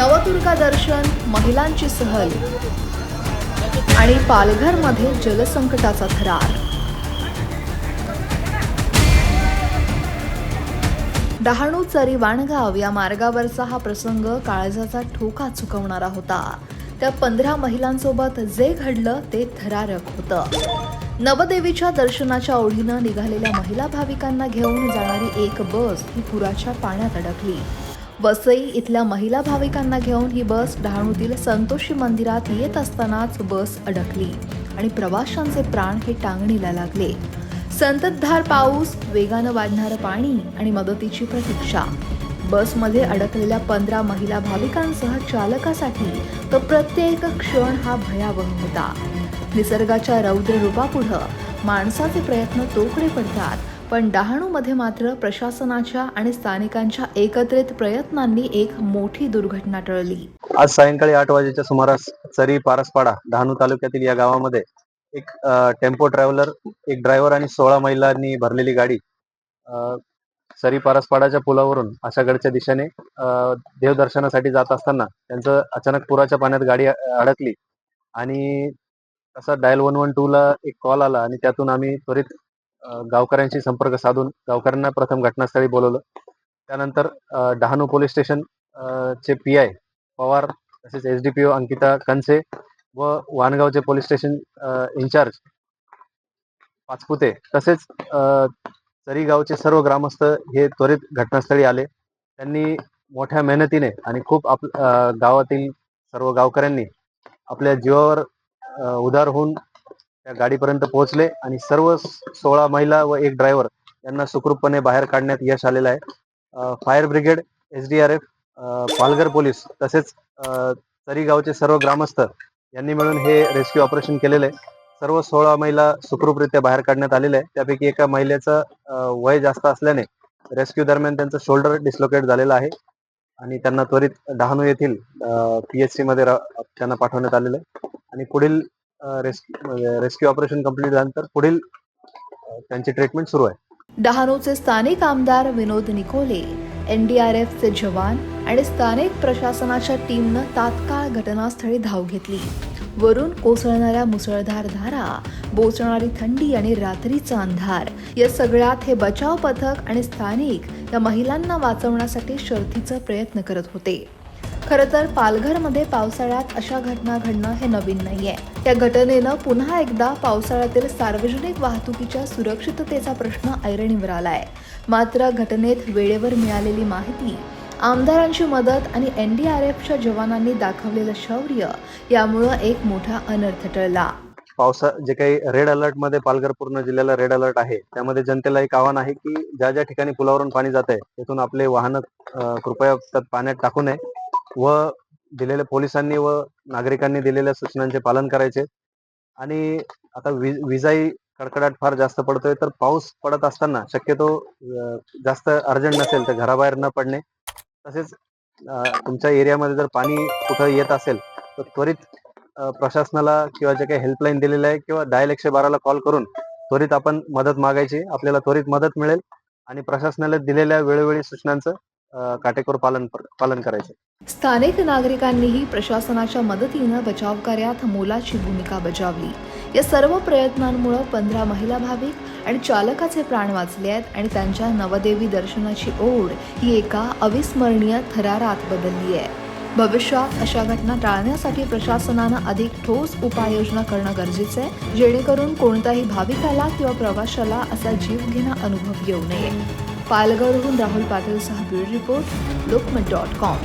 नवदुर्गा दर्शन महिलांची सहल आणि पालघरमध्ये जलसंकटाचा थरार. डहाणू चरी वाणगाव या मार्गावरचा हा प्रसंग काळजाचा ठोका चुकवणारा होता. त्या पंधरा महिलांसोबत जे घडलं ते थरारक होतं. नवदेवीच्या दर्शनाच्या ओढीनं निघालेल्या महिला भाविकांना घेऊन जाणारी एक बस ही पुराच्या पाण्यात अडकली. वसई इथल्या महिला भाविकांना घेऊन ही बस डहाणूतील संतोषी मंदिरात येत असतानाच बस अडकली आणि प्रवाशांचे प्राण हे टांगणीला लागले. संततधार पाऊस वेगानं वाढणारं पाणी आणि मदतीची प्रतीक्षा. बसमध्ये अडकलेल्या पंधरा महिला भाविकांसह चालकासाठी तो प्रत्येक क्षण हा भयावह होता. निसर्गाच्या रौद्र रूपापुढं माणसाचे प्रयत्न तोकडे पडतात. पण डहाणूमध्ये मात्र प्रशासनाच्या आणि स्थानिकांच्या एकत्रित प्रयत्नांनी एक मोठी दुर्घटना टळली. आज सायंकाळी आठ वाजेच्या सुमारास चरी पारसपाडा डहाणू तालुक्यातील या गावामध्ये एक टेम्पो ट्रॅव्हलर एक ड्रायव्हर आणि सोळा महिलांनी भरलेली गाडी अ, सरी पारसपाडाच्या पुलावरून आशागडच्या दिशेने देवदर्शनासाठी जात असताना त्यांचं अचानक पुराच्या पाण्यात गाडी अडकली आणि तसा डायल वन वन टू ला एक कॉल आला आणि त्यातून आम्ही त्वरित गावकऱ्यांशी संपर्क साधून गावकऱ्यांना प्रथम घटनास्थळी बोलवलं. त्यानंतर डहाणू पोलीस स्टेशन चे पी आय पवार तसेच S D P O Ankita Kanse व वाणगावचे पोलीस स्टेशन इन्चार्ज पाचपुते तसेच अ, गावचे सर्व ग्रामस्थ हे त्वरित घटनास्थळी आले. त्यांनी मोठ्या मेहनतीने आणि खूप आप गावातील सर्व गावकऱ्यांनी आपल्या जीवावर उदार होऊन त्या गाडीपर्यंत पोहोचले आणि सर्व सोळा महिला व एक ड्रायव्हर यांना सुखरूपपणे बाहेर काढण्यात यश आलेलं आहे. Fire brigade S D R F Palghar police तसेच अ, तरी गावचे सर्व ग्रामस्थ यांनी मिळून हे रेस्क्यू ऑपरेशन केलेले आहे. सर्व सोळा महिला सुखरूपरित्या बाहेर काढण्यात आलेल्या आहे त्यापैकी एका महिलेचं वय जास्त असल्याने रेस्क्यू दरम्यान त्यांचं शोल्डर डिस्लोकेट झालेलं आहे आणि त्यांना त्वरित डहाणू येथील पीएचसी मध्ये त्यांना पाठवण्यात आलेलं आहे. आणि पुढील रेस्क्यू रेस्क्यू ऑपरेशन कंप्लीट झाल्यानंतर पुढील त्यांची ट्रीटमेंट सुरू आहे. डहाणूचे स्थानिक आमदार विनोद निकोले एनडीआरएफचे जवान आणि स्थानिक प्रशासनाच्या टीमनं तात्काळ घटनास्थळी धाव घेतली. वरून कोसळणाऱ्या मुसळधार धारा बोचणारी थंडी आणि रात्रीचा अंधार या सगळ्यात हे बचाव पथक आणि स्थानिक या महिलांना वाचवण्यासाठी शर्थीचा प्रयत्न करत होते. खरं तर पालघरमध्ये पावसाळ्यात अशा घटना घडणं हे नवीन नाहीये. त्या घटनेनं पुन्हा एकदा पावसाळ्यातील सार्वजनिक वाहतुकीच्या सुरक्षिततेचा प्रश्न ऐरणीवर आलाय. मात्र घटनेत वेळेवर मिळालेली माहिती आमदारांची मदत आणि एन डी आर एफच्या जवानांनी दाखवलेलं शौर्य यामुळं एक मोठा अनर्थ टळला. पावसा जे काही रेड अलर्टमध्ये पालघर पूर्ण जिल्ह्याला रेड अलर्ट आहे त्यामध्ये जनतेला एक आव्हान आहे की ज्या ज्या ठिकाणी पुलावरून पाणी जात आहे तिथून आपले वाहन कृपया त्यात पाण्यात टाकू नये. व दिलेल्या पोलिसांनी व नागरिकांनी दिलेल्या सूचनांचे पालन करायचे. आणि आता वि- विजाई कडकडाट फार जास्त पडतोय तर पाऊस पडत असताना शक्यतो जास्त अर्जंट नसेल तर घराबाहेर न पडणे. तसेच तुमच्या एरियामध्ये जर पाणी कुठं येत असेल तर त्वरित प्रशासनाला किंवा जे काही हेल्पलाईन दिलेलं आहे किंवा डायल एकशे बाराला कॉल करून त्वरित आपण मदत मागायची. आपल्याला त्वरित मदत मिळेल. आणि प्रशासनाला दिलेल्या वेळोवेळी सूचनांचं काटेकोर पालन पालन करायचं. स्थानिक नागरिकांनीही प्रशासनाच्या मदतीनं बचाव कार्यात मोलाची भूमिका बजावली. या सर्व प्रयत्नांमुळे पंधरा महिला भाविक आणि चालकाचे प्राण वाचले आहेत आणि त्यांच्या नवदेवी दर्शनाची ओढ ही एका अविस्मरणीय थरारात बदलली आहे. भविष्यात अशा घटना टाळण्यासाठी प्रशासनानं अधिक ठोस उपाययोजना करणं गरजेचं आहे जेणेकरून कोणत्याही भाविकाला किंवा प्रवाशाला असा जीवघेणा अनुभव येऊ नये. पालघरहून Rahul पाटीलसह bureau report Lokmat dot com.